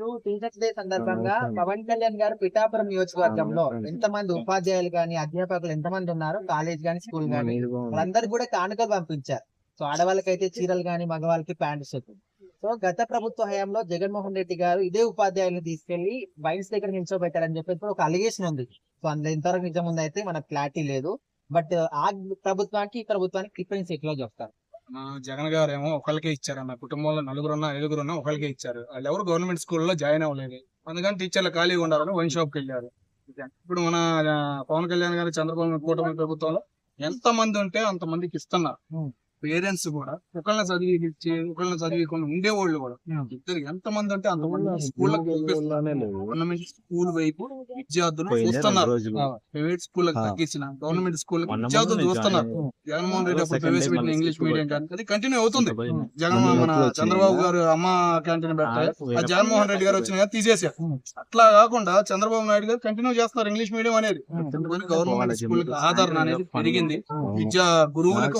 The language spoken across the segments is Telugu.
రోజు టీచర్స్ డే సందర్భంగా పవన్ కళ్యాణ్ గారు పిఠాపురం నియోజకవర్గంలో ఎంతమంది ఉపాధ్యాయులు గాని అధ్యాపకులు ఎంతమంది ఉన్నారు కాలేజ్ గాని స్కూల్ గాని వాళ్ళందరికీ కూడా కానుకలు పంపించారు. సో ఆడవాళ్ళకైతే చీరలు గాని మగవాళ్ళకి ప్యాంట్ షర్ట్. సో గత ప్రభుత్వ హయాంలో జగన్మోహన్ రెడ్డి గారు ఇదే ఉపాధ్యాయులను తీసుకెళ్ళి బైన్స్ దగ్గర నిల్చోబెట్టారని చెప్పి ఇప్పుడు ఒక అలిగేషన్ ఉంది. సో అందులో ఎంతవరకు నిజం ఉంది అయితే మనకు క్లారిటీ లేదు. బట్ ఆ ప్రభుత్వానికి ఈ ప్రభుత్వానికి డిఫరెన్స్ ఎట్లా చెప్తారు జగన్ గారు ఏమో ఒకళ్ళకే ఇచ్చారు అన్న కుటుంబంలో నలుగురున్నా ఐదుగురున్నా ఒకళ్ళకే ఇచ్చారు. వాళ్ళు ఎవరు గవర్నమెంట్ స్కూల్లో జాయిన్ అవ్వలేదు. అందుకని టీచర్లు ఖాళీగా ఉండాలని వైన్ షాప్కి వెళ్ళారు. ఇప్పుడు మన పవన్ కళ్యాణ్ గారు చంద్రబాబు కూటమి ప్రభుత్వంలో ఎంత మంది ఉంటే అంత మందికి ఇస్తున్నారు పేరెంట్స్ కూడా ఒకళ్ళని చదివి ఇచ్చి ఒకళ్ళని చదివికుండా ఉండేవాళ్ళు కూడా. ఇద్దరు ఎంత మంది ఉంటే అంత గవర్నమెంట్ స్కూల్ వైపు విద్యార్థులు చూస్తున్నారు ప్రైవేట్ స్కూల్. తగ్గించిన గవర్నమెంట్ స్కూల్ విద్యార్థులు చూస్తున్నారు. జగన్మోహన్ రెడ్డి అప్పుడు ప్రవేశపెట్టిన ఇంగ్లీష్ మీడియం కానీ అది కంటిన్యూ అవుతుంది. పోయింది. జగన్ మొన్న మన చంద్రబాబు. గారు అమ్మ క్యాంటీన్ పెట్టారు జగన్మోహన్ రెడ్డి గారు వచ్చిన తీసేశారు. ఉం. అట్లా కాకుండా చంద్రబాబు నాయుడు గారు కంటిన్యూ చేస్తున్నారు ఇంగ్లీష్ మీడియం అనేది. Government school. ఆదరణ అనేది పెరిగింది. విద్యా గురువులకు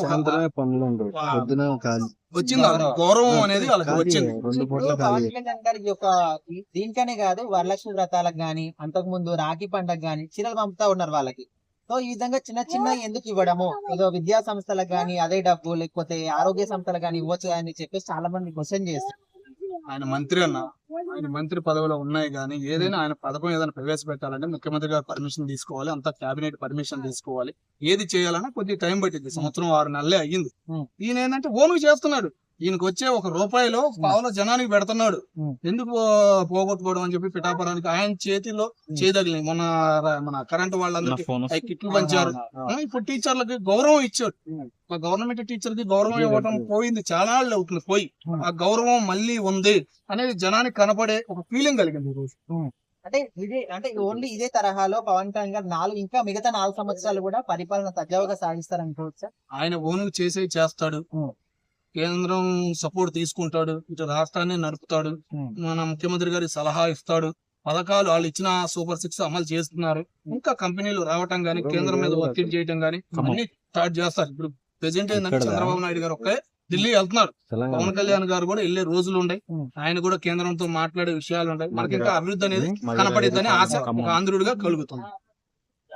పొద్దున ఖాళీ వచ్చింది గౌరవం అనేది వాళ్ళకి వచ్చింది. రెండు పూట్ల ఇప్పుడు ఖాళీ పవన్ కళ్యాణ్ గారికి ఒక ఈ- దీనికనే కాదు వరలక్ష్మి వ్రతాలకు గాని అంతకు ముందు రాఖీ పండగ గాని చీరలు పంపుతా ఉన్నారు వాళ్ళకి. సో ఈ విధంగా చిన్న చిన్న ఎందుకు ఇవ్వడము? ఏదో విద్యా సంస్థలకు గాని అదే డబ్బు లేకపోతే ఆరోగ్య సంస్థలకు గాని ఇవ్వచ్చు అని చెప్పేసి చాలా మంది క్వశ్చన్ చేస్తారు. ఆయన మంత్రి అన్న ఆయన మంత్రి పదవిలో ఉన్నాయి కానీ ఏదైనా ఆయన పథకం ఏదైనా ప్రవేశపెట్టాలంటే ముఖ్యమంత్రి గారు పర్మిషన్ తీసుకోవాలి అంతా కేబినెట్ పర్మిషన్ తీసుకోవాలి. ఏది చేయాలన్నా కొద్దిగా టైం పట్టింది సంవత్సరం ఆరు నెలలే అయ్యింది. ఈయన ఏంటంటే ఓను చేస్తున్నాడు. ఈయనకు వచ్చే ఒక రూపాయిలో పావుల జనానికి పెడుతున్నాడు. ఎందుకు పోగొట్టుకోవడం అని చెప్పి పిఠాపురానికి ఆయన చేతిలో చేయదగిలి మొన్న ర- మన కరెంట్ వాళ్ళందరికీ కిట్లు పంచారు. ఇప్పుడు టీచర్లకి గౌరవం ఇచ్చాడు. మా గవర్నమెంట్ టీచర్కి గౌరవం ఇవ్వడం పోయింది. చాలా ఏళ్ళు అవుతుంది పోయి. ఆ గౌరవం మళ్ళీ ఉంది అనేది జనానికి కనపడే ఒక ఫీలింగ్ కలిగింది ఈ రోజు అంటే ఇదే అంటే ఓన్లీ ఇదే తరహాలో పవన్ కళ్యాణ్ గారు నాలుగు ఇంకా మిగతా నాలుగు సంవత్సరాలు కూడా పరిపాలన సజావుగా సాగిస్తారనుకోవచ్చా ఆయన ఓన్లు చేసే చేస్తాడు. కేంద్రం సపోర్ట్ తీసుకుంటాడు ఇటు రాష్ట్రాన్ని నడుపుతాడు Hmm. మన ముఖ్యమంత్రి గారికి సలహా ఇస్తాడు పథకాలు వాళ్ళు ఇచ్చిన సూపర్ సిక్స్ అమలు చేస్తున్నారు. ఇంకా కంపెనీలు రావటం గానీ కేంద్రం మీద ఒత్తిడి చేయటం గానీ అన్ని స్టార్ట్ చేస్తారు. ఇప్పుడు ప్రెసెంట్ ఏంటంటే చంద్రబాబు నాయుడు గారు ఒకే ఢిల్లీ వెళ్తున్నారు. పవన్ కళ్యాణ్ గారు కూడా వెళ్ళే రోజులు ఉన్నాయి Hmm. ఆయన కూడా కేంద్రంతో మాట్లాడే విషయాలు ఉంటాయి మనకి ఇంకా అభివృద్ధి అనేది కనపడిద్దని ఆశ. ఆంధ్రుడిగా కలుగుతుంది.